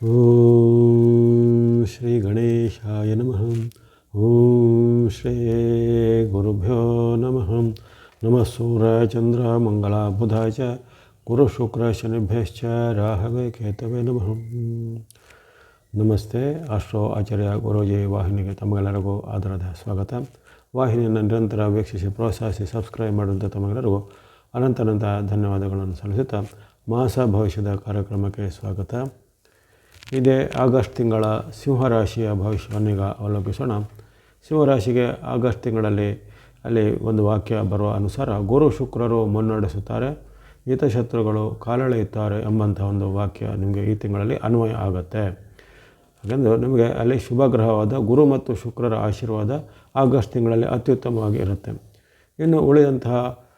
ಓಂ ಶ್ರೀ ಗಣೇಶಾಯ ನಮಃ ಓಂ ಶ್ರೀ ಗುರುಭ್ಯೋ ನಮಃ ನಮಃ ಸೂರ್ಯ ಚಂದ್ರ ಮಂಗಳ ಬುಧ ಚ ಗುರು ಶುಕ್ರ ಶನಿಭ್ಯಶ್ಚ ರಾಹವೇ ಕೇತವೇ ನಮಃ ನಮಸ್ತೆ ಅಷ್ಟೋ ಆಚಾರ್ಯ ಗುರುಜಿ ವಾಹಿನಿಗೆ ತಮಗೆಲ್ಲರಿಗೂ ಆದರದ ಸ್ವಾಗತ ವಾಹಿನಿಯನ್ನು ನಿರಂತರ ವೀಕ್ಷಿಸಿ ಪ್ರೋತ್ಸಾಹಿಸಿ ಸಬ್ಸ್ಕ್ರೈಬ್ ಮಾಡುವಂಥ ತಮಗೆಲ್ಲರಿಗೂ ಅನಂತನಂತ ಧನ್ಯವಾದಗಳನ್ನು ಸಲ್ಲಿಸುತ್ತಾ ಮಾಸ ಭವಿಷ್ಯದ ಕಾರ್ಯಕ್ರಮಕ್ಕೆ ಸ್ವಾಗತ ಇದೇ ಆಗಸ್ಟ್ ತಿಂಗಳ ಸಿಂಹರಾಶಿಯ ಈಗ ಅವಲೋಕಿಸೋಣ. ಸಿಂಹರಾಶಿಗೆ ಆಗಸ್ಟ್ ತಿಂಗಳಲ್ಲಿ ಅಲ್ಲಿ ಒಂದು ವಾಕ್ಯ ಬರುವ ಅನುಸಾರ ಗುರು ಶುಕ್ರರು ಮುನ್ನಡೆಸುತ್ತಾರೆ. ಹಿತಶತ್ರುಗಳು ಕಾಲೆಳೆಯುತ್ತಾರೆ ಎಂಬಂಥ ಒಂದು ವಾಕ್ಯ ನಿಮಗೆ ಈ ತಿಂಗಳಲ್ಲಿ ಅನ್ವಯ ಆಗುತ್ತೆ. ಹಾಗೆಂದು ನಿಮಗೆ ಅಲ್ಲಿ ಶುಭ ಗ್ರಹವಾದ ಗುರು ಮತ್ತು ಶುಕ್ರರ ಆಶೀರ್ವಾದ ಆಗಸ್ಟ್ ತಿಂಗಳಲ್ಲಿ ಅತ್ಯುತ್ತಮವಾಗಿ ಇರುತ್ತೆ. ಇನ್ನು ಉಳಿದಂತಹ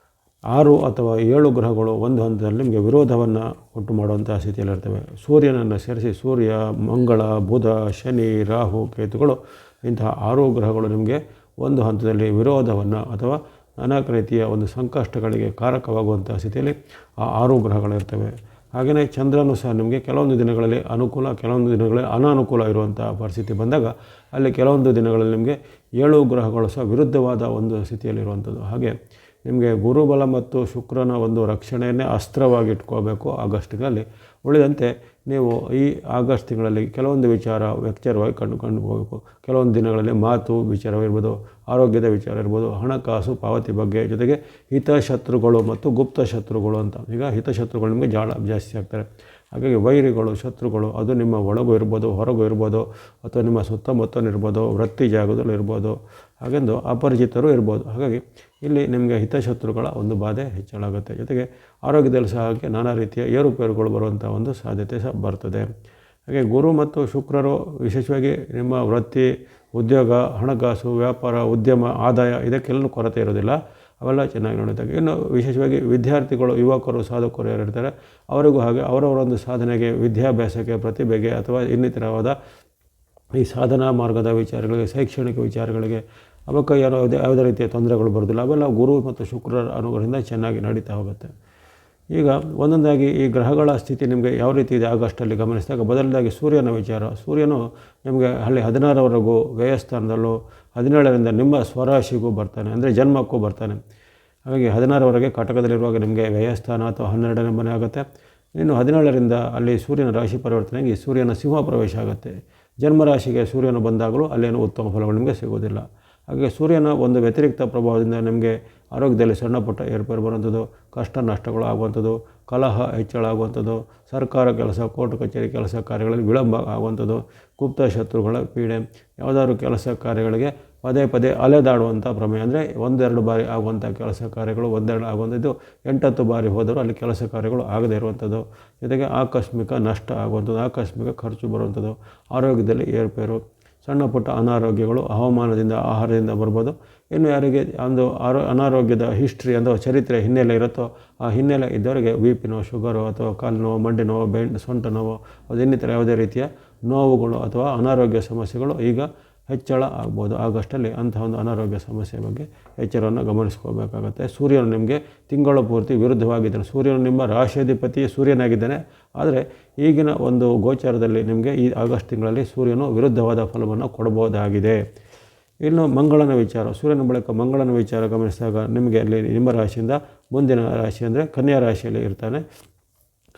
ಆರು ಅಥವಾ ಏಳು ಗ್ರಹಗಳು ಒಂದು ಹಂತದಲ್ಲಿ ನಿಮಗೆ ವಿರೋಧವನ್ನು ಉಂಟು ಮಾಡುವಂಥ ಸ್ಥಿತಿಯಲ್ಲಿರ್ತವೆ ಸೂರ್ಯನನ್ನು ಸೇರಿಸಿ ಸೂರ್ಯ, ಮಂಗಳ, ಬುಧ, ಶನಿ, ರಾಹು, ಕೇತುಗಳು ಇಂತಹ ಆರು ಗ್ರಹಗಳು ನಿಮಗೆ ಒಂದು ಹಂತದಲ್ಲಿ ವಿರೋಧವನ್ನು ಅಥವಾ ಅನೇಕ ರೀತಿಯ ಒಂದು ಸಂಕಷ್ಟಗಳಿಗೆ ಕಾರಕವಾಗುವಂಥ ಸ್ಥಿತಿಯಲ್ಲಿ ಆ ಆರು ಗ್ರಹಗಳಿರ್ತವೆ ಹಾಗೆಯೇ ಚಂದ್ರನು ಸಹ ನಿಮಗೆ ಕೆಲವೊಂದು ದಿನಗಳಲ್ಲಿ ಅನುಕೂಲ, ಕೆಲವೊಂದು ದಿನಗಳಲ್ಲಿ ಅನಾನುಕೂಲ ಇರುವಂಥ ಪರಿಸ್ಥಿತಿ ಬಂದಾಗ ಅಲ್ಲಿ ಕೆಲವೊಂದು ದಿನಗಳಲ್ಲಿ ನಿಮಗೆ ಏಳು ಗ್ರಹಗಳು ಸಹ ವಿರುದ್ಧವಾದ ಒಂದು ಸ್ಥಿತಿಯಲ್ಲಿರುವಂಥದ್ದು. ಹಾಗೆ ನಿಮಗೆ ಗುರುಬಲ ಮತ್ತು ಶುಕ್ರನ ಒಂದು ರಕ್ಷಣೆಯನ್ನೇ ಅಸ್ತ್ರವಾಗಿ ಇಟ್ಕೋಬೇಕು ಆಗಸ್ಟ್ ತಿಂಗಳಲ್ಲಿ. ಉಳಿದಂತೆ ನೀವು ಈ ಆಗಸ್ಟ್ ತಿಂಗಳಲ್ಲಿ ಕೆಲವೊಂದು ವಿಚಾರ ಎಚ್ಚರವಾಗಿ ಕಂಡು ಕಂಡು ಹೋಗಬೇಕು. ಕೆಲವೊಂದು ದಿನಗಳಲ್ಲಿ ಮಾತು ವಿಚಾರವಿರ್ಬೋದು ಆರೋಗ್ಯದ ವಿಚಾರ ಇರ್ಬೋದು, ಹಣಕಾಸು, ಪಾವತಿ ಬಗ್ಗೆ ಜೊತೆಗೆ ಹಿತಶತ್ರುಗಳು ಮತ್ತು ಗುಪ್ತ ಶತ್ರುಗಳು ಅಂತ. ಈಗ ಹಿತಶತ್ರುಗಳು ನಿಮಗೆ ಜಾಳ ಜಾಸ್ತಿ ಆಗ್ತಾರೆ. ಹಾಗಾಗಿ ವೈರಿಗಳು, ಶತ್ರುಗಳು, ಅದು ನಿಮ್ಮ ಒಳಗೂ ಇರ್ಬೋದು, ಹೊರಗೂ ಇರ್ಬೋದು, ಅಥವಾ ನಿಮ್ಮ ಸುತ್ತಮುತ್ತಲೂ ಇರ್ಬೋದು, ವೃತ್ತಿ ಜಾಗದಲ್ಲೂ ಇರ್ಬೋದು, ಹಾಗೆಂದು ಅಪರಿಚಿತರು ಇರ್ಬೋದು. ಹಾಗಾಗಿ ಇಲ್ಲಿ ನಿಮಗೆ ಹಿತಶತ್ರುಗಳ ಒಂದು ಬಾಧೆ ಹೆಚ್ಚಳಾಗುತ್ತೆ. ಜೊತೆಗೆ ಆರೋಗ್ಯದಲ್ಲಿ ಸಹ ಹಾಗೆ ನಾನಾ ರೀತಿಯ ಏರುಪೇರುಗಳು ಬರುವಂಥ ಒಂದು ಸಾಧ್ಯತೆ ಸಹ ಬರ್ತದೆ. ಹಾಗೆ ಗುರು ಮತ್ತು ಶುಕ್ರರು ವಿಶೇಷವಾಗಿ ನಿಮ್ಮ ವೃತ್ತಿ, ಉದ್ಯೋಗ, ಹಣಕಾಸು, ವ್ಯಾಪಾರ, ಉದ್ಯಮ, ಆದಾಯ ಇದಕ್ಕೆಲ್ಲೂ ಕೊರತೆ ಇರೋದಿಲ್ಲ. ಅವೆಲ್ಲ ಚೆನ್ನಾಗಿ ನೋಡಿದಾಗ ಇನ್ನು ವಿಶೇಷವಾಗಿ ವಿದ್ಯಾರ್ಥಿಗಳು, ಯುವಕರು, ಸಾಧಕರು ಯಾರು ಇರ್ತಾರೆ, ಅವರಿಗೂ ಹಾಗೆ ಅವರವರೊಂದು ಸಾಧನೆಗೆ, ವಿದ್ಯಾಭ್ಯಾಸಕ್ಕೆ, ಪ್ರತಿಭೆಗೆ ಅಥವಾ ಇನ್ನಿತರವಾದ ಈ ಸಾಧನಾ ಮಾರ್ಗದ ವಿಚಾರಗಳಿಗೆ, ಶೈಕ್ಷಣಿಕ ವಿಚಾರಗಳಿಗೆ ಅವಕ್ಕೆ ಏನೋ ಯಾವುದೇ ಯಾವುದೇ ರೀತಿಯ ತೊಂದರೆಗಳು ಬರೋದಿಲ್ಲ ಅವೆಲ್ಲ ಗುರು ಮತ್ತು ಶುಕ್ರರ ಅನುಗ್ರಹದಿಂದ ಚೆನ್ನಾಗಿ ನಡೀತಾ ಹೋಗುತ್ತೆ. ಈಗ ಒಂದೊಂದಾಗಿ ಈ ಗ್ರಹಗಳ ಸ್ಥಿತಿ ನಿಮಗೆ ಯಾವ ರೀತಿ ಇದೆ ಆಗಸ್ಟಲ್ಲಿ ಗಮನಿಸಿದಾಗ? ಬದಲಾದಾಗಿ ಸೂರ್ಯನ ವಿಚಾರ. ಸೂರ್ಯನು ನಿಮಗೆ ಅಲ್ಲಿ ಹದಿನಾರವರೆಗೂ ವ್ಯಯಸ್ಥಾನದಲ್ಲೂ ಹದಿನೇಳರಿಂದ ನಿಮ್ಮ ಸ್ವರಾಶಿಗೂ ಬರ್ತಾನೆ, ಅಂದರೆ ಜನ್ಮಕ್ಕೂ ಬರ್ತಾನೆ. ಹಾಗಾಗಿ ಹದಿನಾರವರೆಗೆ ಕಟಕದಲ್ಲಿರುವಾಗ ನಿಮಗೆ ವ್ಯಯಸ್ಥಾನ ಅಥವಾ ಹನ್ನೆರಡನೇ ಮನೆ ಆಗುತ್ತೆ. ಇನ್ನು ಹದಿನೇಳರಿಂದ ಅಲ್ಲಿ ಸೂರ್ಯನ ರಾಶಿ ಪರಿವರ್ತನೆಗೆ ಸೂರ್ಯನ ಸಿಂಹ ಪ್ರವೇಶ ಆಗುತ್ತೆ. ಜನ್ಮರಾಶಿಗೆ ಸೂರ್ಯನು ಬಂದಾಗಲೂ ಅಲ್ಲೇನು ಉತ್ತಮ ಫಲಗಳು ನಿಮಗೆ ಸಿಗೋದಿಲ್ಲ. ಹಾಗೆ ಸೂರ್ಯನ ಒಂದು ವ್ಯತಿರಿಕ್ತ ಪ್ರಭಾವದಿಂದ ನಿಮಗೆ ಆರೋಗ್ಯದಲ್ಲಿ ಸಣ್ಣ ಪುಟ್ಟ ಏರ್ಪೇರು ಬರುವಂಥದ್ದು. ಕಷ್ಟ ನಷ್ಟಗಳು ಆಗುವಂಥದ್ದು ಕಲಹ ಹೆಚ್ಚಳ ಆಗುವಂಥದ್ದು ಸರ್ಕಾರ ಕೆಲಸ, ಕೋರ್ಟ್ ಕಚೇರಿ ಕೆಲಸ ಕಾರ್ಯಗಳಲ್ಲಿ ವಿಳಂಬ ಆಗುವಂಥದ್ದು, ಗುಪ್ತ ಶತ್ರುಗಳ ಪೀಡೆ, ಯಾವುದಾದ್ರು ಕೆಲಸ ಕಾರ್ಯಗಳಿಗೆ ಪದೇ ಪದೇ ಅಲೆದಾಡುವಂಥ ಪ್ರಮೇಯ ಅಂದರೆ ಒಂದೆರಡು ಬಾರಿ ಆಗುವಂಥ ಕೆಲಸ ಕಾರ್ಯಗಳು, ಒಂದೆರಡು ಆಗುವಂಥದ್ದು, ಎಂಟತ್ತು ಬಾರಿ ಹೋದರೂ ಅಲ್ಲಿ ಕೆಲಸ ಕಾರ್ಯಗಳು ಆಗದೇ ಇರುವಂಥದ್ದು. ಜೊತೆಗೆ ಆಕಸ್ಮಿಕ ನಷ್ಟ ಆಗುವಂಥದ್ದು, ಆಕಸ್ಮಿಕ ಖರ್ಚು ಬರುವಂಥದ್ದು, ಆರೋಗ್ಯದಲ್ಲಿ ಏರ್ಪೇರು ಸಣ್ಣ ಪುಟ್ಟ ಅನಾರೋಗ್ಯಗಳು, ಹವಾಮಾನದಿಂದ, ಆಹಾರದಿಂದ ಬರ್ಬೋದು. ಇನ್ನು ಯಾರಿಗೆ ಒಂದು ಆರೋ, ಅನಾರೋಗ್ಯದ ಹಿಸ್ಟ್ರಿ ಅಂದರೆ ಚರಿತ್ರೆ ಹಿನ್ನೆಲೆ ಇರುತ್ತೋ, ಆ ಹಿನ್ನೆಲೆ ಇದ್ದವರಿಗೆ ಬಿ ಪಿ ಶುಗರು ಅಥವಾ ಕಾಲು ನೋವು, ಮಂಡಿ ನೋವು ಬೆಂಡ್ ಸೊಂಟ ನೋವು, ಅದು ಇನ್ನಿತರ ಯಾವುದೇ ರೀತಿಯ ನೋವುಗಳು ಅಥವಾ ಅನಾರೋಗ್ಯ ಸಮಸ್ಯೆಗಳು ಈಗ ಹೆಚ್ಚಳ ಆಗ್ಬೋದು. ಆಗಸ್ಟಲ್ಲಿ ಅಂತಹ ಒಂದು ಅನಾರೋಗ್ಯ ಸಮಸ್ಯೆ ಬಗ್ಗೆ ಎಚ್ಚರವನ್ನು ಗಮನಿಸ್ಕೋಬೇಕಾಗತ್ತೆ. ಸೂರ್ಯನು ನಿಮಗೆ ತಿಂಗಳ ಪೂರ್ತಿ ವಿರುದ್ಧವಾಗಿದ್ದಾನೆ. ಸೂರ್ಯನು ನಿಮ್ಮ ರಾಶಿಯಾಧಿಪತಿ ಸೂರ್ಯನಾಗಿದ್ದಾನೆ. ಆದರೆ ಈಗಿನ ಒಂದು ಗೋಚಾರದಲ್ಲಿ ನಿಮಗೆ ಈ ಆಗಸ್ಟ್ ತಿಂಗಳಲ್ಲಿ ಸೂರ್ಯನು ವಿರುದ್ಧವಾದ ಫಲವನ್ನು ಕೊಡಬಹುದಾಗಿದೆ ಇನ್ನು ಮಂಗಳನ ವಿಚಾರ, ಸೂರ್ಯನ ಬಳಿಕ ಮಂಗಳನ ವಿಚಾರ ಗಮನಿಸಿದಾಗ ನಿಮಗೆ ಅಲ್ಲಿ ನಿಮ್ಮ ರಾಶಿಯಿಂದ ಮುಂದಿನ ರಾಶಿ ಅಂದರೆ ಕನ್ಯಾ ರಾಶಿಯಲ್ಲಿ ಇರ್ತಾನೆ.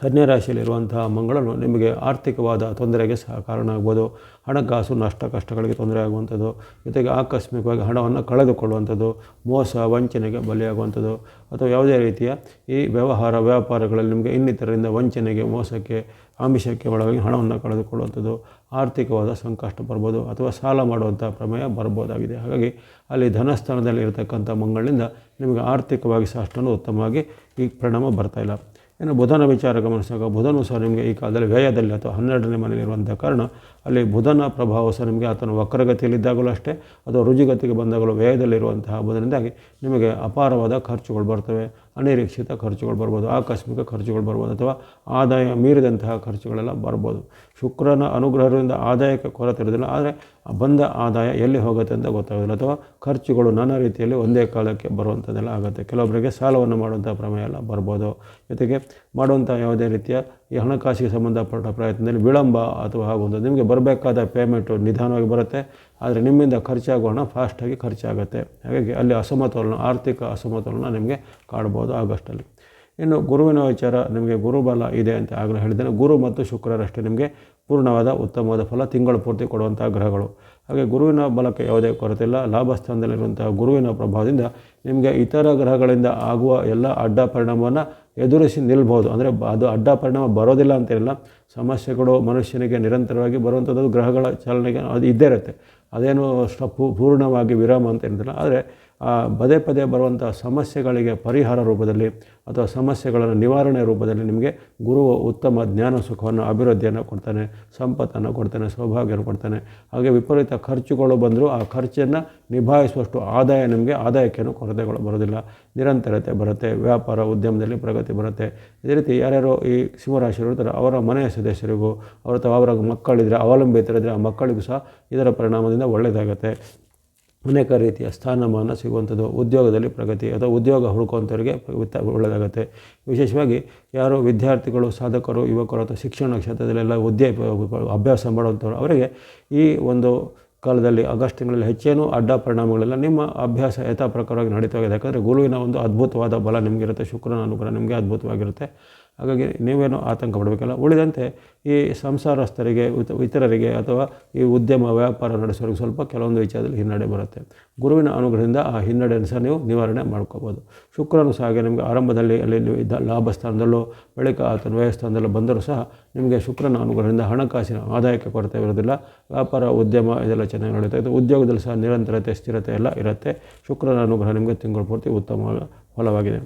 ಕನ್ಯಾ ರಾಶಿಯಲ್ಲಿರುವಂತಹ ಮಂಗಳನು ನಿಮಗೆ ಆರ್ಥಿಕವಾದ ತೊಂದರೆಗೆ ಸಹ ಕಾರಣ ಆಗ್ಬೋದು ಹಣಕಾಸು ನಷ್ಟ ಕಷ್ಟಗಳಿಗೆ ತೊಂದರೆ ಆಗುವಂಥದ್ದು ಜೊತೆಗೆ ಆಕಸ್ಮಿಕವಾಗಿ ಹಣವನ್ನು ಕಳೆದುಕೊಳ್ಳುವಂಥದ್ದು, ಮೋಸ, ವಂಚನೆಗೆ ಬಲಿಯಾಗುವಂಥದ್ದು, ಅಥವಾ ಯಾವುದೇ ರೀತಿಯ ಈ ವ್ಯವಹಾರ ವ್ಯಾಪಾರಗಳಲ್ಲಿ ನಿಮಗೆ ಇನ್ನಿತರರಿಂದ ವಂಚನೆಗೆ, ಮೋಸಕ್ಕೆ, ಆಮಿಷಕ್ಕೆ ಒಳಗಾಗಿ ಹಣವನ್ನು ಕಳೆದುಕೊಳ್ಳುವಂಥದ್ದು ಆರ್ಥಿಕವಾದ ಸಂಕಷ್ಟ ಬರ್ಬೋದು, ಅಥವಾ ಸಾಲ ಮಾಡುವಂಥ ಪ್ರಮೇಯ ಬರ್ಬೋದಾಗಿದೆ. ಹಾಗಾಗಿ ಅಲ್ಲಿ ಧನಸ್ಥಾನದಲ್ಲಿ ಇರತಕ್ಕಂಥ ಮಂಗಳಿಂದ ನಿಮಗೆ ಆರ್ಥಿಕವಾಗಿ ಅಷ್ಟೊಂದು ಉತ್ತಮವಾಗಿ ಈ ಪರಿಣಾಮ ಬರ್ತಾಯಿಲ್ಲ ಇನ್ನು ಬುಧನ ವಿಚಾರ ಗಮನಿಸಿದಾಗ ಬುಧನು ಸಹ ನಿಮಗೆ ಈ ಕಾಲದಲ್ಲಿ ವ್ಯಯದಲ್ಲಿ ಅಥವಾ ಹನ್ನೆರಡನೇ ಮನೆಯಲ್ಲಿರುವಂಥ ಕಾರಣ. ಅಲ್ಲಿ ಬುಧನ ಪ್ರಭಾವ ಸಹ ನಿಮಗೆ ಆತನ ವಕ್ರಗತಿಯಲ್ಲಿದ್ದಾಗಲೂ ಅಷ್ಟೇ ಅಥವಾ ರುಜುಗತಿಗೆ ಬಂದಾಗಲೂ ವ್ಯಯದಲ್ಲಿರುವಂತಹ ಬುಧನಿಂದಾಗಿ ನಿಮಗೆ ಅಪಾರವಾದ ಖರ್ಚುಗಳು ಬರ್ತವೆ, ಅನಿರೀಕ್ಷಿತ ಖರ್ಚುಗಳು ಬರ್ಬೋದು, ಆಕಸ್ಮಿಕ ಖರ್ಚುಗಳು ಬರ್ಬೋದು ಅಥವಾ ಆದಾಯ ಮೀರಿದಂತಹ ಖರ್ಚುಗಳೆಲ್ಲ ಬರ್ಬೋದು. ಶುಕ್ರನ ಅನುಗ್ರಹದಿಂದ ಆದಾಯಕ್ಕೆ ಕೊರತೆ ಇರೋದಿಲ್ಲ ಆದರೆ ಬಂದ ಆದಾಯ ಎಲ್ಲಿ ಹೋಗುತ್ತೆ ಅಂತ ಗೊತ್ತಾಗೋದಿಲ್ಲ. ಅಥವಾ ಖರ್ಚುಗಳು ನಾನಾ ರೀತಿಯಲ್ಲಿ ಒಂದೇ ಕಾಲಕ್ಕೆ ಬರುವಂಥದ್ದೆಲ್ಲ ಆಗುತ್ತೆ. ಕೆಲವೊಬ್ಬರಿಗೆ ಸಾಲವನ್ನು ಮಾಡುವಂಥ ಪ್ರಮೇಯ ಎಲ್ಲ ಬರ್ಬೋದು. ಜೊತೆಗೆ ಮಾಡುವಂಥ ಯಾವುದೇ ರೀತಿಯ ಈ ಹಣಕಾಸಿಗೆ ಸಂಬಂಧಪಟ್ಟ ಪ್ರಯತ್ನದಲ್ಲಿ ವಿಳಂಬ ಅಥವಾ ಆಗುವಂಥದ್ದು ನಿಮಗೆ ಬರಬೇಕಾದ ಪೇಮೆಂಟು ನಿಧಾನವಾಗಿ ಬರುತ್ತೆ. ಆದರೆ ನಿಮ್ಮಿಂದ ಖರ್ಚಾಗುವ ಹಣ ಫಾಸ್ಟಾಗಿ ಖರ್ಚಾಗುತ್ತೆ. ಹಾಗಾಗಿ ಅಲ್ಲಿ ಅಸಮತೋಲನ, ಆರ್ಥಿಕ ಅಸಮತೋಲನ ನಿಮಗೆ ಕಾಡ್ಬೋದು ಆಗಸ್ಟಲ್ಲಿ. ಇನ್ನು ಗುರುವಿನ ವಿಚಾರ, ನಿಮಗೆ ಗುರುಬಲ ಇದೆ ಅಂತ ಆಗಲೇ ಹೇಳಿದ್ದೇನೆ. ಗುರು ಮತ್ತು ಶುಕ್ರರಷ್ಟೇ ನಿಮಗೆ ಪೂರ್ಣವಾದ ಉತ್ತಮವಾದ ಫಲ ತಿಂಗಳು ಪೂರ್ತಿ ಕೊಡುವಂಥ ಗ್ರಹಗಳು. ಹಾಗೆ ಗುರುವಿನ ಬಲಕ್ಕೆ ಯಾವುದೇ ಕೊರತೆ ಇಲ್ಲ. ಲಾಭಸ್ಥಾನದಲ್ಲಿರುವಂಥ ಗುರುವಿನ ಪ್ರಭಾವದಿಂದ ನಿಮಗೆ ಇತರ ಗ್ರಹಗಳಿಂದ ಆಗುವ ಎಲ್ಲ ಅಡ್ಡ ಪರಿಣಾಮವನ್ನು ಎದುರಿಸಿ ನಿಲ್ಬೋದು. ಅಂದರೆ ಅದು ಅಡ್ಡ ಪರಿಣಾಮ ಬರೋದಿಲ್ಲ ಅಂತೇನಿಲ್ಲ ಸಮಸ್ಯೆಗಳು ಮನುಷ್ಯನಿಗೆ ನಿರಂತರವಾಗಿ ಬರುವಂಥದ್ದು ಗ್ರಹಗಳ ಚಾಲನೆಗೆ ಅದು ಇದ್ದೇ ಇರುತ್ತೆ. ಅದೇನು ಸ್ಟಪ್ಪು ಪೂರ್ಣವಾಗಿ ವಿರಾಮ ಅಂತ ಏನಿಲ್ಲ ಆದರೆ ಪದೇ ಪದೇ ಬರುವಂಥ ಸಮಸ್ಯೆಗಳಿಗೆ ಪರಿಹಾರ ರೂಪದಲ್ಲಿ ಅಥವಾ ಸಮಸ್ಯೆಗಳನ್ನು ನಿವಾರಣೆ ರೂಪದಲ್ಲಿ ನಿಮಗೆ ಗುರು ಉತ್ತಮ ಜ್ಞಾನ ಸುಖವನ್ನು, ಅಭಿವೃದ್ಧಿಯನ್ನು ಕೊಡ್ತಾನೆ, ಸಂಪತ್ತನ್ನು ಕೊಡ್ತಾನೆ, ಸೌಭಾಗ್ಯವನ್ನು ಕೊಡ್ತಾನೆ. ಹಾಗೆ ವಿಪರೀತ ಖರ್ಚುಗಳು ಬಂದರೂ ಆ ಖರ್ಚನ್ನು ನಿಭಾಯಿಸುವಷ್ಟು ಆದಾಯ ನಿಮಗೆ ಆದಾಯಕ್ಕೇನು ಕೊರತೆಗಳು ಬರೋದಿಲ್ಲ ನಿರಂತರತೆ ಬರುತ್ತೆ, ವ್ಯಾಪಾರ ಉದ್ಯಮದಲ್ಲಿ ಪ್ರಗತಿ ಬರುತ್ತೆ. ಇದೇ ರೀತಿ ಯಾರ್ಯಾರು ಈ ಸಿಂಹರಾಶಿಯವರು ಇರ್ತಾರೆ, ಅವರ ಮನೆಯ ಸದಸ್ಯರಿಗೂ, ಅವರ ಅಥವಾ ಅವರ ಮಕ್ಕಳಿದ್ರೆ ಅವಲಂಬಿತರಿದ್ದರೆ ಆ ಮಕ್ಕಳಿಗೂ ಸಹ ಇದರ ಪರಿಣಾಮದಿಂದ ಒಳ್ಳೆಯದಾಗುತ್ತೆ. ಅನೇಕ ರೀತಿಯ ಸ್ಥಾನಮಾನ ಸಿಗುವಂಥದ್ದು ಉದ್ಯೋಗದಲ್ಲಿ ಪ್ರಗತಿ ಅಥವಾ ಉದ್ಯೋಗ ಹುಡುಕುವಂಥವ್ರಿಗೆ ಒಳ್ಳೆಯದಾಗುತ್ತೆ. ವಿಶೇಷವಾಗಿ ಯಾರು ವಿದ್ಯಾರ್ಥಿಗಳು, ಸಾಧಕರು, ಯುವಕರು ಅಥವಾ ಶಿಕ್ಷಣ ಕ್ಷೇತ್ರದಲ್ಲೆಲ್ಲ ಉದ್ಯ ಅಭ್ಯಾಸ ಮಾಡುವಂಥವ್ರು, ಅವರಿಗೆ ಈ ಒಂದು ಕಾಲದಲ್ಲಿ, ಆಗಸ್ಟ್ ತಿಂಗಳಲ್ಲಿ ಹೆಚ್ಚೇನು ಅಡ್ಡ ಪರಿಣಾಮಗಳೆಲ್ಲ ನಿಮ್ಮ ಅಭ್ಯಾಸ ಯಥಾ ಪ್ರಕಾರವಾಗಿ ನಡೀತಾ ಇದೆ ಯಾಕಂದರೆ ಗುರುವಿನ ಒಂದು ಅದ್ಭುತವಾದ ಬಲ ನಿಮಗಿರುತ್ತೆ, ಶುಕ್ರನ ಅನುಗ್ರಹ ನಿಮಗೆ ಅದ್ಭುತವಾಗಿರುತ್ತೆ. ಹಾಗಾಗಿ ನೀವೇನು ಆತಂಕ ಪಡಬೇಕಲ್ಲ ಉಳಿದಂತೆ ಈ ಸಂಸಾರಸ್ಥರಿಗೆ ಇತರರಿಗೆ ಅಥವಾ ಈ ಉದ್ಯಮ ವ್ಯಾಪಾರ ನಡೆಸೋರಿಗೆ ಸ್ವಲ್ಪ ಕೆಲವೊಂದು ವಿಚಾರದಲ್ಲಿ ಹಿನ್ನಡೆ ಬರುತ್ತೆ. ಗುರುವಿನ ಅನುಗ್ರಹದಿಂದ ಆ ಹಿನ್ನಡೆಯನ್ನು ಸಹ ನೀವು ನಿವಾರಣೆ ಮಾಡ್ಕೋಬೋದು. ಶುಕ್ರನು ಸಹ ಹಾಗೆ ನಿಮಗೆ ಆರಂಭದಲ್ಲಿ ಅಲ್ಲಿ ಲಾಭ ಸ್ಥಾನದಲ್ಲೂ, ಬಳಿಕ ಆತನ ವ್ಯಯಸ್ಥಾನದಲ್ಲೂ ಬಂದರೂ ಸಹ ನಿಮಗೆ ಶುಕ್ರನ ಅನುಗ್ರಹದಿಂದ ಹಣಕಾಸಿನ ಆದಾಯಕ್ಕೆ ಕೊರತೆ ಇರೋದಿಲ್ಲ ವ್ಯಾಪಾರ, ಉದ್ಯಮ ಇದೆಲ್ಲ ಚೆನ್ನಾಗಿ ನಡೆಯುತ್ತೆ. ಇದು ಉದ್ಯೋಗದಲ್ಲಿ ಸಹ ನಿರಂತರತೆ, ಸ್ಥಿರತೆ ಎಲ್ಲ ಇರುತ್ತೆ. ಶುಕ್ರನ ಅನುಗ್ರಹ ನಿಮಗೆ ತಿಂಗಳು ಪೂರ್ತಿ ಉತ್ತಮ ಫಲವಾಗಿದೆ.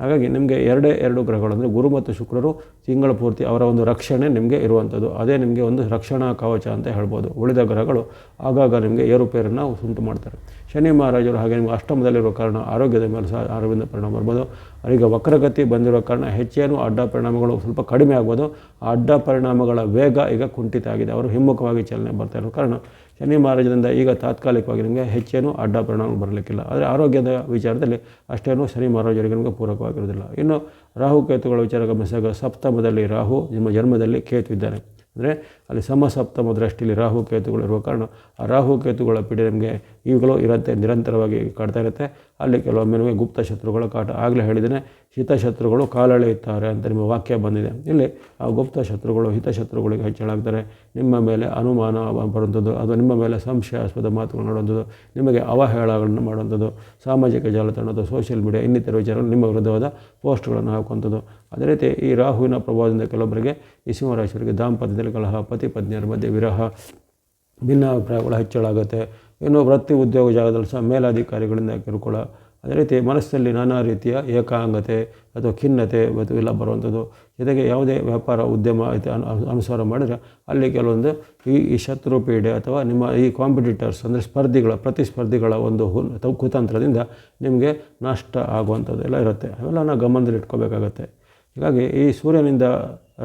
ಹಾಗಾಗಿ ನಿಮಗೆ ಎರಡೇ ಎರಡು ಗ್ರಹಗಳು ಅಂದರೆ ಗುರು ಮತ್ತು ಶುಕ್ರರು ತಿಂಗಳ ಪೂರ್ತಿ ಅವರ ಒಂದು ರಕ್ಷಣೆ ನಿಮಗೆ ಇರುವಂಥದ್ದು. ಅದೇ ನಿಮಗೆ ಒಂದು ರಕ್ಷಣಾ ಕವಚ ಅಂತ ಹೇಳ್ಬೋದು. ಉಳಿದ ಗ್ರಹಗಳು ಆಗಾಗ ನಿಮಗೆ ಏರುಪೇರನ್ನು ಉಂಟು ಮಾಡ್ತಾರೆ ಶನಿ ಮಹಾರಾಜರು ಹಾಗೆ ನಿಮಗೆ ಅಷ್ಟಮದಲ್ಲಿರೋ ಕಾರಣ ಆರೋಗ್ಯದ ಮೇಲೆ ಸಹ ಆರೋಗ್ಯದ ಪರಿಣಾಮ ಬರ್ಬೋದು. ಈಗ ವಕ್ರಗತಿ ಬಂದಿರೋ ಕಾರಣ ಹೆಚ್ಚೇನು ಅಡ್ಡ ಪರಿಣಾಮಗಳು ಸ್ವಲ್ಪ ಕಡಿಮೆ ಆಗ್ಬೋದು. ಅಡ್ಡ ಪರಿಣಾಮಗಳ ವೇಗ ಈಗ ಕುಂಠಿತ ಆಗಿದೆ. ಅವರು ಹಿಮ್ಮುಖವಾಗಿ ಚಲನೆ ಬರ್ತಾ ಇರೋ ಕಾರಣ ಶನಿ ಮಹಾರಾಜದಿಂದ ಈಗ ತಾತ್ಕಾಲಿಕವಾಗಿ ನಿಮಗೆ ಹೆಚ್ಚೇನು ಅಡ್ಡ ಪರಿಣಾಮ ಬರಲಿಕ್ಕಿಲ್ಲ. ಆದರೆ ಆರೋಗ್ಯದ ವಿಚಾರದಲ್ಲಿ ಅಷ್ಟೇನು ಶನಿ ಮಹಾರಾಜರಿಗೆ ನಿಮಗೆ ಪೂರಕವಾಗಿರೋದಿಲ್ಲ ಇನ್ನು ರಾಹು ಕೇತುಗಳ ವಿಚಾರ ಗಮನಿಸಿದಾಗ ಸಪ್ತಮದಲ್ಲಿ ರಾಹು, ನಿಮ್ಮ ಜನ್ಮದಲ್ಲಿ ಕೇತು ಇದ್ದಾನೆ ಅಂದರೆ ಅಲ್ಲಿ ಸಮಸಪ್ತಮ ದೃಷ್ಟಿಯಲ್ಲಿ ರಾಹು ಕೇತುಗಳಿರುವ ಕಾರಣ ಆ ರಾಹು ಕೇತುಗಳ ಪಿಡಿ ನಮಗೆ ಈಗಲೂ ಇರುತ್ತೆ, ನಿರಂತರವಾಗಿ ಕಾಡ್ತಾ ಇರುತ್ತೆ. ಅಲ್ಲಿ ಕೆಲವೊಮ್ಮೆ ನಮಗೆ ಗುಪ್ತ ಶತ್ರುಗಳ ಕಾಟ ಆಗಲೇ ಹೇಳಿದ್ದೇನೆ. ಹಿತಶತ್ರುಗಳು ಕಾಲೆಳೆಯುತ್ತಾರೆ ಅಂತ ನಿಮ್ಮ ವಾಕ್ಯ ಬಂದಿದೆ. ಇಲ್ಲಿ ಆ ಗುಪ್ತ ಶತ್ರುಗಳು, ಹಿತಶತ್ರುಗಳಿಗೆ ಹೆಚ್ಚಳಾಗ್ತಾರೆ. ನಿಮ್ಮ ಮೇಲೆ ಅನುಮಾನ ಬರುವಂಥದ್ದು, ಅದು ನಿಮ್ಮ ಮೇಲೆ ಸಂಶಯಾಸ್ಪದ ಮಾತುಗಳು ನೋಡುವಂಥದ್ದು ನಿಮಗೆ ಅವಹೇಳಗಳನ್ನು ಮಾಡುವಂಥದ್ದು, ಸಾಮಾಜಿಕ ಜಾಲತಾಣದ ಸೋಷಿಯಲ್ ಮೀಡಿಯಾ, ಇನ್ನಿತರ ವಿಚಾರಗಳು ನಿಮ್ಮ ವಿರುದ್ಧವಾದ ಪೋಸ್ಟ್ಗಳನ್ನು ಹಾಕುವಂಥದ್ದು. ಅದೇ ರೀತಿ ಈ ರಾಹುವಿನ ಪ್ರಭಾವದಿಂದ ಕೆಲವೊಬ್ಬರಿಗೆ ಈ ಸಿಂಹರಾಶಿಯವರಿಗೆ ದಾಂಪತ್ಯದಲ್ಲಿ ಕಲಹ ಪತಿ ಪತ್ನಿಯರ ಮಧ್ಯೆ ವಿರಹ, ಭಿನ್ನಾಭಿಪ್ರಾಯಗಳು ಹೆಚ್ಚಳಾಗುತ್ತೆ. ಇನ್ನು ವೃತ್ತಿ ಉದ್ಯೋಗ ಜಾಗದಲ್ಲಿ ಸಹ ಮೇಲಾಧಿಕಾರಿಗಳಿಂದ ಕಿರುಕುಳ ಅದೇ ರೀತಿ ಮನಸ್ಸಿನಲ್ಲಿ ನಾನಾ ರೀತಿಯ ಏಕಾಂಗತೆ ಅಥವಾ ಖಿನ್ನತೆ ಮತ್ತು ಇಲ್ಲ ಬರುವಂಥದ್ದು. ಜೊತೆಗೆ ಯಾವುದೇ ವ್ಯಾಪಾರ, ಉದ್ಯಮ ಅನುಸಾರ ಮಾಡಿದರೆ ಅಲ್ಲಿ ಕೆಲವೊಂದು ಈ ಈ ಶತ್ರು ಪೀಡೆ ಅಥವಾ ನಿಮ್ಮ ಈ ಕಾಂಪಿಟೇಟರ್ಸ್ ಅಂದರೆ ಸ್ಪರ್ಧಿಗಳ, ಪ್ರತಿಸ್ಪರ್ಧಿಗಳ ಒಂದು ಕುತಂತ್ರದಿಂದ ನಿಮಗೆ ನಷ್ಟ ಆಗುವಂಥದ್ದು ಎಲ್ಲ ಇರುತ್ತೆ. ಅವೆಲ್ಲ ನಾವು ಗಮನದಲ್ಲಿ ಇಟ್ಕೋಬೇಕಾಗತ್ತೆ. ಹೀಗಾಗಿ ಈ ಸೂರ್ಯನಿಂದ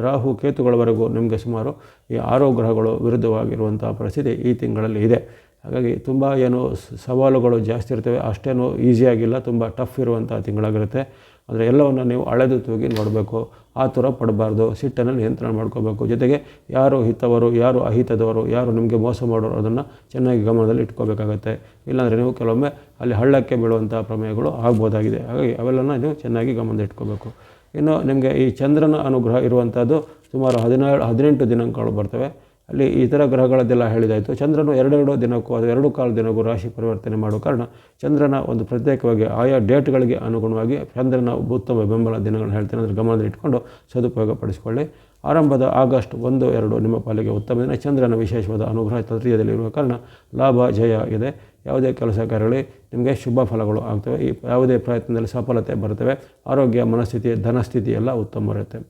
ರಾಹು ಕೇತುಗಳವರೆಗೂ ನಿಮಗೆ ಸುಮಾರು ಈ ಆರೋ ಗ್ರಹಗಳು ವಿರುದ್ಧವಾಗಿರುವಂಥ ಪರಿಸ್ಥಿತಿ ಈ ತಿಂಗಳಲ್ಲಿ ಇದೆ. ಹಾಗಾಗಿ ತುಂಬ ಏನು ಸವಾಲುಗಳು ಜಾಸ್ತಿ ಇರ್ತವೆ. ಅಷ್ಟೇನು ಈಸಿಯಾಗಿಲ್ಲ ತುಂಬ ಟಫ್ ಇರುವಂಥ ತಿಂಗಳಾಗಿರುತ್ತೆ. ಆದರೆ ಎಲ್ಲವನ್ನು ನೀವು ಅಳೆದು ತೂಗಿ ನೋಡಬೇಕು. ಆತುರ ಪಡಬಾರ್ದು. ಸಿಟ್ಟನ್ನು ನಿಯಂತ್ರಣ ಮಾಡ್ಕೋಬೇಕು. ಜೊತೆಗೆ ಯಾರು ಹಿತವರು, ಯಾರು ಅಹಿತದವರು, ಯಾರು ನಿಮಗೆ ಮೋಸ ಮಾಡೋರು ಅದನ್ನು ಚೆನ್ನಾಗಿ ಗಮನದಲ್ಲಿ ಇಟ್ಕೋಬೇಕಾಗತ್ತೆ. ಇಲ್ಲಾಂದರೆ ನೀವು ಕೆಲವೊಮ್ಮೆ ಅಲ್ಲಿ ಹಳ್ಳಕ್ಕೆ ಬೀಳುವಂಥ ಪ್ರಮೇಯಗಳು ಆಗ್ಬೋದಾಗಿದೆ. ಹಾಗಾಗಿ ಅವೆಲ್ಲನ ನೀವು ಚೆನ್ನಾಗಿ ಗಮನದಲ್ಲಿ ಇಟ್ಕೋಬೇಕು. ಇನ್ನು ನಿಮಗೆ ಈ ಚಂದ್ರನ ಅನುಗ್ರಹ ಇರುವಂಥದ್ದು ಸುಮಾರು ಹದಿನೇಳು ಹದಿನೆಂಟು ದಿನಾಂಕಗಳು ಬರ್ತವೆ. ಅಲ್ಲಿ ಇತರ ಗ್ರಹಗಳದ್ದೆಲ್ಲ ಹೇಳಿದಾಯಿತು. ಚಂದ್ರನು ಎರಡೆರಡು ದಿನಕ್ಕೂ ಅದು ಎರಡು ಕಾಲ ದಿನಕ್ಕೂ ರಾಶಿ ಪರಿವರ್ತನೆ ಮಾಡುವ ಕಾರಣ ಚಂದ್ರನ ಒಂದು ಪ್ರತ್ಯೇಕವಾಗಿ ಆಯಾ ಡೇಟ್ಗಳಿಗೆ ಅನುಗುಣವಾಗಿ ಚಂದ್ರನ ಉತ್ತಮ ಬೆಂಬಲ ದಿನಗಳನ್ನು ಹೇಳ್ತೇನೆ. ಅಂದರೆ ಗಮನದಲ್ಲಿ ಇಟ್ಕೊಂಡು ಸದುಪಯೋಗ ಪಡಿಸಿಕೊಳ್ಳಿ ಆರಂಭದ ಆಗಸ್ಟ್ ಒಂದು, ಎರಡು ನಿಮ್ಮ ಪಾಲಿಗೆ ಉತ್ತಮ ದಿನ. ಚಂದ್ರನ ವಿಶೇಷವಾದ ಅನುಗ್ರಹ ತೃತೀಯದಲ್ಲಿರುವ ಕಾರಣ ಲಾಭ, ಜಯ ಆಗಿದೆ ಯಾವುದೇ ಕೆಲಸ ಕಾರ್ಯಗಳಲ್ಲಿ ನಿಮಗೆ ಶುಭ ಫಲಗಳು ಆಗ್ತವೆ. ಈ ಯಾವುದೇ ಪ್ರಯತ್ನದಲ್ಲಿ ಸಫಲತೆ ಬರ್ತವೆ ಆರೋಗ್ಯ, ಮನಸ್ಥಿತಿ, ಧನಸ್ಥಿತಿ ಎಲ್ಲ ಉತ್ತಮ ಇರುತ್ತೆ.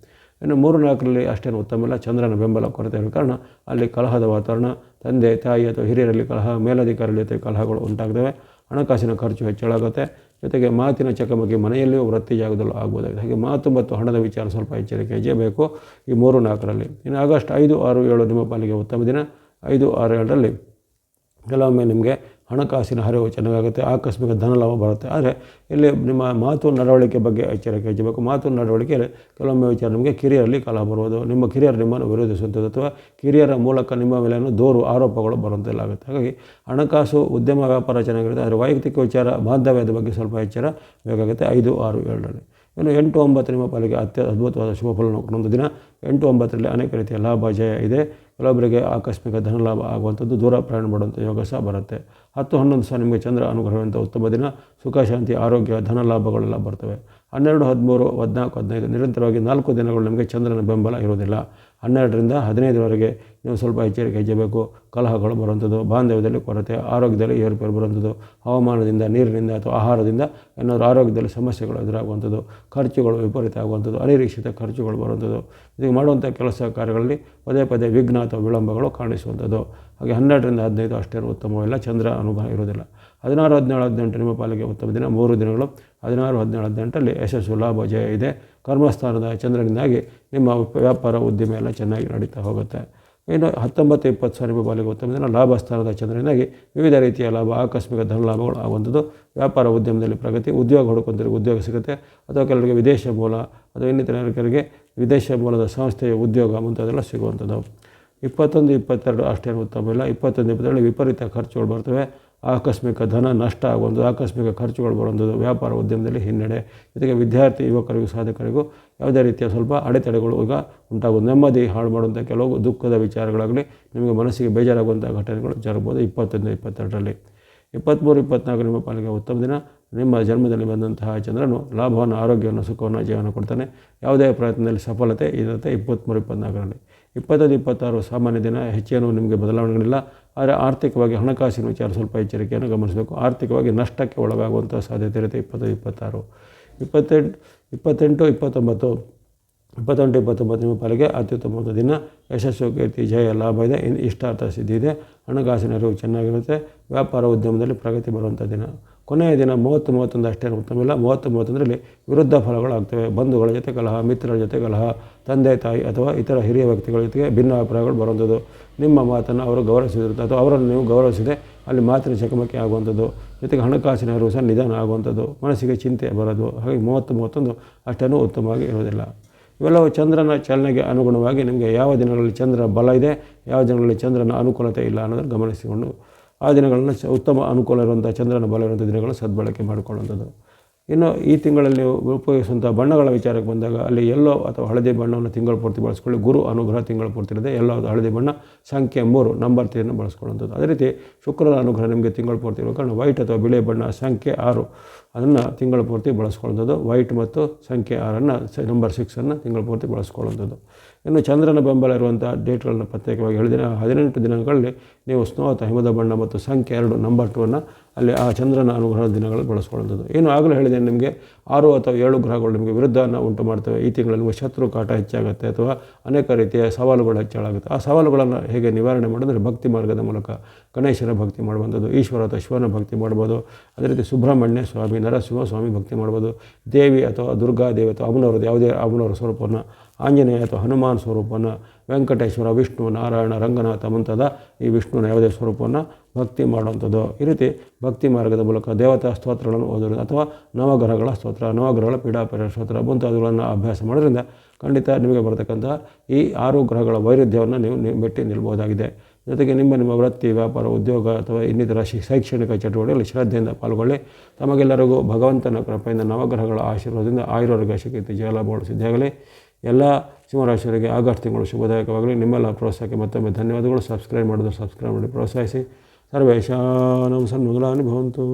ಇನ್ನು ಮೂರು ನಾಲ್ಕರಲ್ಲಿ ಅಷ್ಟೇನು ಉತ್ತಮ ಇಲ್ಲ. ಚಂದ್ರನ ಬೆಂಬಲ ಕೊರತೆ ಇರೋ ಕಾರಣ ಅಲ್ಲಿ ಕಲಹದ ವಾತಾವರಣ, ತಂದೆ, ತಾಯಿ ಅಥವಾ ಹಿರಿಯರಲ್ಲಿ ಕಲಹ ಮೇಲಧಿಕಾರಿಗಳ ಜೊತೆ ಕಲಹಗಳು ಉಂಟಾಗ್ತವೆ. ಹಣಕಾಸಿನ ಖರ್ಚು ಹೆಚ್ಚಳಾಗುತ್ತೆ. ಜೊತೆಗೆ ಮಾತಿನ ಚಕಮಕಿ ಮನೆಯಲ್ಲಿಯೂ ವೃತ್ತಿ ಜಾಗದಲ್ಲೂ ಆಗ್ಬೋದಾಗಿದೆ ಹಾಗೆ ಮಾತು ಮತ್ತು ಹಣದ ವಿಚಾರ ಸ್ವಲ್ಪ ಎಚ್ಚರಿಕೆ ಹೆಜ್ಜೆ ಬೇಕು ಈ ಮೂರು ನಾಲ್ಕರಲ್ಲಿ ಇನ್ನು ಆಗಸ್ಟ್ ಐದು, ಆರು, ಏಳು ನಿಮ್ಮ ಪಾಲಿಗೆ ಉತ್ತಮ ದಿನ. ಐದು, ಆರು, ಏಳರಲ್ಲಿ ಕೆಲವೊಮ್ಮೆ ನಿಮಗೆ ಹಣಕಾಸಿನ ಹರಿವು ಚೆನ್ನಾಗಾಗುತ್ತೆ, ಆಕಸ್ಮಿಕ ಧನಲಾಭ ಬರುತ್ತೆ. ಆದರೆ ಇಲ್ಲಿ ನಿಮ್ಮ ಮಾತು ನಡವಳಿಕೆ ಬಗ್ಗೆ ಎಚ್ಚರಿಕೆ ಹೆಚ್ಚಬೇಕು ಮಾತು ನಡವಳಿಕೆಯಲ್ಲಿ ಕೆಲವೊಮ್ಮೆ ವಿಚಾರ ನಿಮಗೆ ಕಿರಿಯರಲ್ಲಿ ಕಲಹ ಬರುವುದು. ನಿಮ್ಮ ಕಿರಿಯರು ನಿಮ್ಮನ್ನು ವಿರೋಧಿಸುವಂಥದ್ದು ಅಥವಾ ಕಿರಿಯರ ಮೂಲಕ ನಿಮ್ಮ ಮೇಲೆ ದೂರು, ಆರೋಪಗಳು ಬರುವಂತೆಲ್ಲ ಆಗುತ್ತೆ. ಹಾಗಾಗಿ ಹಣಕಾಸು, ಉದ್ಯಮ, ವ್ಯಾಪಾರ ಚೆನ್ನಾಗಿರುತ್ತೆ. ಆದರೆ ವೈಯಕ್ತಿಕ ವಿಚಾರ ಬಾಂಧವ್ಯದ ಬಗ್ಗೆ ಸ್ವಲ್ಪ ಎಚ್ಚರ ಬೇಕಾಗುತ್ತೆ. ಐದು, ಆರು, ಏಳರಲ್ಲಿ. ಇನ್ನು ಎಂಟು ಒಂಬತ್ತು ನಿಮ್ಮ ಪಾಲಿಗೆ ಅತ್ಯ ಅದ್ಭುತವಾದ ಶುಭ ಫಲವನ್ನು ಕೊಡುವಂಥ ದಿನ. ಎಂಟು ಒಂಬತ್ತರಲ್ಲಿ ಅನೇಕ ರೀತಿಯ ಲಾಭ ಜಯ ಇದೆ. ಕೆಲವೊಬ್ಬರಿಗೆ ಆಕಸ್ಮಿಕ ಧನಲಾಭ ಆಗುವಂಥದ್ದು ದೂರ ಪ್ರಯಾಣ ಮಾಡುವಂಥ ಯೋಗ ಸಹ ಬರುತ್ತೆ. ಹತ್ತು ಹನ್ನೊಂದು ಸಹ ನಿಮಗೆ ಚಂದ್ರ ಅನುಗ್ರಹವಂಥ ಉತ್ತಮ ದಿನ. ಸುಖ, ಶಾಂತಿ, ಆರೋಗ್ಯ, ಧನ ಲಾಭಗಳೆಲ್ಲ ಬರ್ತವೆ. ಹನ್ನೆರಡು, ಹದಿಮೂರು, ಹದಿನಾಲ್ಕು, ಹದಿನೈದು ನಿರಂತರವಾಗಿ ನಾಲ್ಕು ದಿನಗಳು ನಿಮಗೆ ಚಂದ್ರನ ಬೆಂಬಲ ಇರುವುದಿಲ್ಲ. ಹನ್ನೆರಡರಿಂದ ಹದಿನೈದರವರೆಗೆ ನೀವು ಸ್ವಲ್ಪ ಎಚ್ಚರಿಕೆ ಹೆಜ್ಜಬೇಕು ಕಲಹಗಳು ಬರುವಂಥದ್ದು, ಬಾಂಧವ್ಯದಲ್ಲಿ ಕೊರತೆ, ಆರೋಗ್ಯದಲ್ಲಿ ಏರುಪೇರು ಬರುವಂಥದ್ದು, ಹವಾಮಾನದಿಂದ, ನೀರಿನಿಂದ ಅಥವಾ ಆಹಾರದಿಂದ ಏನಾದರೂ ಆರೋಗ್ಯದಲ್ಲಿ ಸಮಸ್ಯೆಗಳು ಎದುರಾಗುವಂಥದ್ದು, ಖರ್ಚುಗಳು ವಿಪರೀತ ಆಗುವಂಥದ್ದು, ಅನಿರೀಕ್ಷಿತ ಖರ್ಚುಗಳು ಬರುವಂಥದ್ದು. ಇದು ಮಾಡುವಂಥ ಕೆಲಸ ಕಾರ್ಯಗಳಲ್ಲಿ ಪದೇ ಪದೇ ವಿಘ್ನ ಅಥವಾ ವಿಳಂಬಗಳು ಕಾಣಿಸುವಂಥದ್ದು. ಹಾಗೆ ಹನ್ನೆರಡರಿಂದ ಹದಿನೈದು ಅಷ್ಟೇನು ಉತ್ತಮವಿಲ್ಲ ಚಂದ್ರ ಅನುಭವ ಇರುವುದಿಲ್ಲ. ಹದಿನಾರು, ಹದಿನೇಳು, ಹದಿನೆಂಟು ನಿಮ್ಮ ಪಾಲಿಗೆ ಉತ್ತಮ ದಿನ. ಮೂರು ದಿನಗಳು ಹದಿನಾರು, ಹದಿನೇಳು, ಹದಿನೆಂಟರಲ್ಲಿ ಯಶಸ್ಸು, ಲಾಭ, ಜಯ ಇದೆ. ಕರ್ಮಸ್ಥಾನದ ಚಂದ್ರನಿಂದಾಗಿ ನಿಮ್ಮ ವ್ಯಾಪಾರ ಉದ್ಯಮ ಎಲ್ಲ ಚೆನ್ನಾಗಿ ನಡೀತಾ ಹೋಗುತ್ತೆ. ಇನ್ನು ಹತ್ತೊಂಬತ್ತು, ಇಪ್ಪತ್ತು ಸಾವಿರ ರೂಪಾಯಿ ಪಾಲಿಗೆ ಉತ್ತಮ ದಿನ. ಲಾಭ ಸ್ಥಾನದ ವಿವಿಧ ರೀತಿಯ ಲಾಭ, ಆಕಸ್ಮಿಕ ಧನ ಲಾಭಗಳು ಆಗುವಂಥದ್ದು. ವ್ಯಾಪಾರ, ಉದ್ಯಮದಲ್ಲಿ ಪ್ರಗತಿ, ಉದ್ಯೋಗ ಹುಡುಕೊಂತರಿಗೆ ಉದ್ಯೋಗ ಸಿಗುತ್ತೆ. ಅಥವಾ ಕೆಲವರಿಗೆ ವಿದೇಶ ಮೂಲ ಅಥವಾ ಇನ್ನಿತರರಿಗೆ ವಿದೇಶ ಮೂಲದ ಸಂಸ್ಥೆಯ ಉದ್ಯೋಗ ಮುಂತಾದೆಲ್ಲ ಸಿಗುವಂಥದ್ದು. ಇಪ್ಪತ್ತೊಂದು, ಇಪ್ಪತ್ತೆರಡು ಅಷ್ಟೇನು ಉತ್ತಮ ಇಲ್ಲ. ಇಪ್ಪತ್ತೊಂದು ಇಪ್ಪತ್ತೆರಡು ವಿಪರೀತ ಖರ್ಚುಗಳು ಬರ್ತವೆ. ಆಕಸ್ಮಿಕ ಧನ ನಷ್ಟ ಆಗುವಂಥದ್ದು, ಆಕಸ್ಮಿಕ ಖರ್ಚುಗಳು ಬರುವಂಥದ್ದು ವ್ಯಾಪಾರ ಉದ್ಯಮದಲ್ಲಿ ಹಿನ್ನಡೆ. ಜೊತೆಗೆ ವಿದ್ಯಾರ್ಥಿ ಯುವಕರಿಗೂ, ಸಾಧಕರಿಗೂ ಯಾವುದೇ ರೀತಿಯ ಸ್ವಲ್ಪ ಅಡೆತಡೆಗಳು ಈಗ ಉಂಟಾಗುವುದು ನೆಮ್ಮದಿ, ಹಾಳು ಮಾಡುವಂಥ ಕೆಲವು ದುಃಖದ ವಿಚಾರಗಳಾಗಲಿ, ನಿಮಗೆ ಮನಸ್ಸಿಗೆ ಬೇಜಾರಾಗುವಂಥ ಘಟನೆಗಳು ಜರುಗಬಹುದು ಇಪ್ಪತ್ತೊಂದು, ಇಪ್ಪತ್ತೆರಡರಲ್ಲಿ. ಇಪ್ಪತ್ತ್ಮೂರು, ಇಪ್ಪತ್ತ್ನಾಲ್ಕು ನಿಮ್ಮ ಪಾಲಿಗೆ ಉತ್ತಮ ದಿನ. ನಿಮ್ಮ ಜನ್ಮದಲ್ಲಿ ಬಂದಂತಹ ಚಂದ್ರನು ಲಾಭವನ್ನು, ಆರೋಗ್ಯವನ್ನು, ಸುಖವನ್ನು ಜೀವನ ಕೊಡ್ತಾನೆ. ಯಾವುದೇ ಪ್ರಯತ್ನದಲ್ಲಿ ಸಫಲತೆ ಇರುತ್ತೆ ಇಪ್ಪತ್ತ್ಮೂರು, ಇಪ್ಪತ್ತ್ನಾಲ್ಕರಲ್ಲಿ. ಇಪ್ಪತ್ತೈದು, ಇಪ್ಪತ್ತಾರು ಸಾಮಾನ್ಯ ದಿನ, ಹೆಚ್ಚೇನು ನಿಮಗೆ ಬದಲಾವಣೆಗಳಿಲ್ಲ. ಆದರೆ ಆರ್ಥಿಕವಾಗಿ ಹಣಕಾಸಿನ ವಿಚಾರ ಸ್ವಲ್ಪ ಎಚ್ಚರಿಕೆಯನ್ನು ಗಮನಿಸಬೇಕು. ಆರ್ಥಿಕವಾಗಿ ನಷ್ಟಕ್ಕೆ ಒಳಗಾಗುವಂಥ ಸಾಧ್ಯತೆ ಇರುತ್ತೆ. ಇಪ್ಪತ್ತು, ಇಪ್ಪತ್ತಾರು, ಇಪ್ಪತ್ತೆಂಟು ಇಪ್ಪತ್ತೆಂಟು, ಇಪ್ಪತ್ತೊಂಬತ್ತು ಇಪ್ಪತ್ತೆಂಟು, ಇಪ್ಪತ್ತೊಂಬತ್ತು ನಿಮ್ಮ ಪಾಲಿಗೆ ಅತ್ಯುತ್ತಮವಾದ ದಿನ. ಯಶಸ್ಸು, ಕೀರ್ತಿ, ಜಯ, ಲಾಭ ಇದೆ. ಇಷ್ಟಾರ್ಥ ಸಿದ್ಧಿ ಇದೆ. ಹಣಕಾಸಿನ ಅರಿವು ಚೆನ್ನಾಗಿರುತ್ತೆ. ವ್ಯಾಪಾರ ಉದ್ಯಮದಲ್ಲಿ ಪ್ರಗತಿ ಬರುವಂಥ ದಿನ. ಕೊನೆಯ ದಿನ ಮೂವತ್ತು ಮೂವತ್ತೊಂದು ಅಷ್ಟೇ ಉತ್ತಮ ಇಲ್ಲ ಮೂವತ್ತು ಮೂವತ್ತೊಂದರಲ್ಲಿ ವಿರುದ್ಧ ಫಲಗಳಾಗ್ತವೆ. ಬಂಧುಗಳ ಜೊತೆ ಕಲಹ ಮಿತ್ರರ ಜೊತೆ ಕಲಹ ತಂದೆ, ತಾಯಿ ಅಥವಾ ಇತರ ಹಿರಿಯ ವ್ಯಕ್ತಿಗಳ ಜೊತೆಗೆ ಭಿನ್ನ ಅಭಿಪ್ರಾಯಗಳು ಬರುವಂಥದ್ದು. ನಿಮ್ಮ ಮಾತನ್ನು ಅವರು ಗೌರವಿಸಿರುತ್ತೆ ಅಥವಾ ಅವರನ್ನು ನೀವು ಗೌರವಿಸಿದೆ ಅಲ್ಲಿ ಮಾತಿನ ಚಕಮಕಿ ಆಗುವಂಥದ್ದು. ಜೊತೆಗೆ ಹಣಕಾಸಿನ ಅರಿವು ಸಹ ನಿಧಾನ ಆಗುವಂಥದ್ದು. ಮನಸ್ಸಿಗೆ ಚಿಂತೆ ಬರೋದು. ಹಾಗೆ ಮೂವತ್ತು ಮೂವತ್ತೊಂದು ಅಷ್ಟೇನೂ ಉತ್ತಮವಾಗಿ ಇರುವುದಿಲ್ಲ. ಇವೆಲ್ಲವೂ ಚಂದ್ರನ ಚಲನೆಗೆ ಅನುಗುಣವಾಗಿ ನಿಮಗೆ ಯಾವ ದಿನಗಳಲ್ಲಿ ಚಂದ್ರ ಬಲ ಇದೆ, ಯಾವ ದಿನಗಳಲ್ಲಿ ಚಂದ್ರನ ಅನುಕೂಲತೆ ಇಲ್ಲ ಅನ್ನೋದನ್ನು ಗಮನಿಸಿಕೊಂಡು ಆ ದಿನಗಳನ್ನು ಉತ್ತಮ ಅನುಕೂಲ ಇರುವಂಥ ಚಂದ್ರನ ಬಲ ಇರುವಂಥ ದಿನಗಳನ್ನು ಸದ್ಬಳಕೆ ಮಾಡಿಕೊಳ್ಳುವಂಥದ್ದು. ಇನ್ನು ಈ ತಿಂಗಳಲ್ಲಿ ಉಪಯೋಗಿಸುವಂಥ ಬಣ್ಣಗಳ ವಿಚಾರಕ್ಕೆ ಬಂದಾಗ ಅಲ್ಲಿ ಎಲ್ಲೋ ಅಥವಾ ಹಳದಿ ಬಣ್ಣವನ್ನು ತಿಂಗಳು ಪೂರ್ತಿ ಬಳಸ್ಕೊಳ್ಳಿ, ಗುರು ಅನುಗ್ರಹ ತಿಂಗಳು ಪೂರ್ತಿ ಇರುತ್ತೆ ಎಲ್ಲೋ ಹಳದಿ ಬಣ್ಣ, ಸಂಖ್ಯೆ ಮೂರು, ನಂಬರ್ ತ್ರೀಯನ್ನು ಬಳಸ್ಕೊಳ್ಳುವಂಥದ್ದು. ಅದೇ ರೀತಿ ಶುಕ್ರನ ಅನುಗ್ರಹ ನಿಮಗೆ ತಿಂಗಳು ಪೂರ್ತಿ ಇರೋ ಕಾರಣ ವೈಟ್ ಅಥವಾ ಬಿಳಿ ಬಣ್ಣ, ಸಂಖ್ಯೆ ಆರು ಅದನ್ನು ತಿಂಗಳ ಪೂರ್ತಿ ಬಳಸ್ಕೊಳ್ಳೋದು ವೈಟ್ ಮತ್ತು ಸಂಖ್ಯೆ ಆರನ್ನು ನಂಬರ್ ಸಿಕ್ಸನ್ನು ತಿಂಗಳ ಪೂರ್ತಿ ಬಳಸ್ಕೊಳ್ಳುವಂಥದ್ದು ಇನ್ನು ಚಂದ್ರನ ಬೆಂಬಲ ಇರುವಂಥ ಡೇಟ್ಗಳನ್ನು ಪ್ರತ್ಯೇಕವಾಗಿ ಹೇಳಿದ. ಹದಿನೆಂಟು ದಿನಗಳಲ್ಲಿ ನೀವು ಸ್ನೋ ಅಥವಾ ಹಿಮದ ಬಣ್ಣ ಮತ್ತು ಸಂಖ್ಯೆ ಎರಡು ನಂಬರ್ ಟೂವನ್ನು ಅಲ್ಲಿ ಆ ಚಂದ್ರನ ಅನುಗ್ರಹ ದಿನಗಳು ಬಳಸ್ಕೊಳ್ಳೋದು ಏನು ಆಗಲೂ ಹೇಳಿದೆ ನಿಮಗೆ ಆರು ಅಥವಾ ಏಳು ಗ್ರಹಗಳು ನಿಮಗೆ ವಿರುದ್ಧವನ್ನು ಉಂಟು ಮಾಡ್ತವೆ. ಈ ತಿಂಗಳಲ್ಲಿ ನಿಮಗೆ ಶತ್ರು ಕಾಟ ಹೆಚ್ಚಾಗುತ್ತೆ ಅಥವಾ ಅನೇಕ ರೀತಿಯ ಸವಾಲುಗಳು ಹೆಚ್ಚಳಾಗುತ್ತೆ. ಆ ಸವಾಲುಗಳನ್ನು ಹೇಗೆ ನಿವಾರಣೆ ಮಾಡೋದಂದರೆ ಭಕ್ತಿ ಮಾರ್ಗದ ಮೂಲಕ ಗಣೇಶನ ಭಕ್ತಿ ಮಾಡುವಂಥದ್ದು ಈಶ್ವರ ಅಥವಾ ಶಿವನ ಭಕ್ತಿ ಮಾಡ್ಬೋದು. ಅದೇ ರೀತಿ ಸುಬ್ರಹ್ಮಣ್ಯ ಸ್ವಾಮಿ ನರಸಿಂಹ ಸ್ವಾಮಿ ಭಕ್ತಿ ಮಾಡ್ಬೋದು. ದೇವಿ ಅಥವಾ ದುರ್ಗಾ ದೇವಿ ಅಥವಾ ಅಮ್ಮನವ್ರದ್ದು ಯಾವುದೇ ಅಮ್ಮನವರ ಸ್ವರೂಪವನ್ನು, ಆಂಜನೇಯ ಅಥವಾ ಹನುಮಾನ್ ಸ್ವರೂಪವನ್ನು ವೆಂಕಟೇಶ್ವರ, ವಿಷ್ಣು, ನಾರಾಯಣ, ರಂಗನಾಥ ಮುಂತಾದ ಈ ವಿಷ್ಣುವಿನ ಯಾವುದೇ ಸ್ವರೂಪವನ್ನು ಭಕ್ತಿ ಮಾಡುವಂಥದ್ದು. ಈ ರೀತಿ ಭಕ್ತಿ ಮಾರ್ಗದ ಮೂಲಕ ದೇವತಾ ಸ್ತೋತ್ರಗಳನ್ನು ಓದೋದ್ರಿಂದ ಅಥವಾ ನವಗ್ರಹಗಳ ಸ್ತೋತ್ರ, ನವಗ್ರಹಗಳ ಪೀಡಾಪರ ಸ್ತೋತ್ರ ಮುಂತಾದವುಗಳನ್ನು ಅಭ್ಯಾಸ ಮಾಡೋದ್ರಿಂದ ಖಂಡಿತ ನಿಮಗೆ ಬರತಕ್ಕಂಥ ಈ ಆರು ಗ್ರಹಗಳ ವೈರುಧ್ಯವನ್ನು ನೀವು ಮೆಟ್ಟಿ ನಿಲ್ಬೋದಾಗಿದೆ ಜೊತೆಗೆ ನಿಮ್ಮ ನಿಮ್ಮ ವೃತ್ತಿ, ವ್ಯಾಪಾರ, ಉದ್ಯೋಗ ಅಥವಾ ಇನ್ನಿತರ ಶೈಕ್ಷಣಿಕ ಚಟುವಟಿಕೆಗಳಲ್ಲಿ ಶ್ರದ್ಧೆಯಿಂದ ಪಾಲ್ಗೊಳ್ಳಿ. ತಮಗೆಲ್ಲರಿಗೂ ಭಗವಂತನ ಕೃಪೆಯಿಂದ ನವಗ್ರಹಗಳ ಆಶೀರ್ವಾದದಿಂದ ಆಯುರ್ವರ್ಗ ಶಕ್ತಿ ಜಯಲಾಭಗಳು ಸಿದ್ಧಿಯಾಗಲಿ ಎಲ್ಲ ಸಿಂಹರಾಶಿಯವರಿಗೆ ಆಗಸ್ಟ್ ತಿಂಗಳು ಶುಭದಾಯಕವಾಗಲಿ. ನಿಮ್ಮೆಲ್ಲ ಪ್ರೋತ್ಸಾಹಕ್ಕೆ ಮತ್ತೊಮ್ಮೆ ಧನ್ಯವಾದಗಳು. ಸಬ್ಸ್ಕ್ರೈಬ್ ಮಾಡಿದ್ರೆ ಸಬ್ಸ್ಕ್ರೈಬ್ ಮಾಡಿ ಪ್ರೋತ್ಸಾಹಿಸಿ. ಸರ್ವೇಶಾನಂ ಸನ್ಮಂಗಲಾನಿ ಭವಂತು.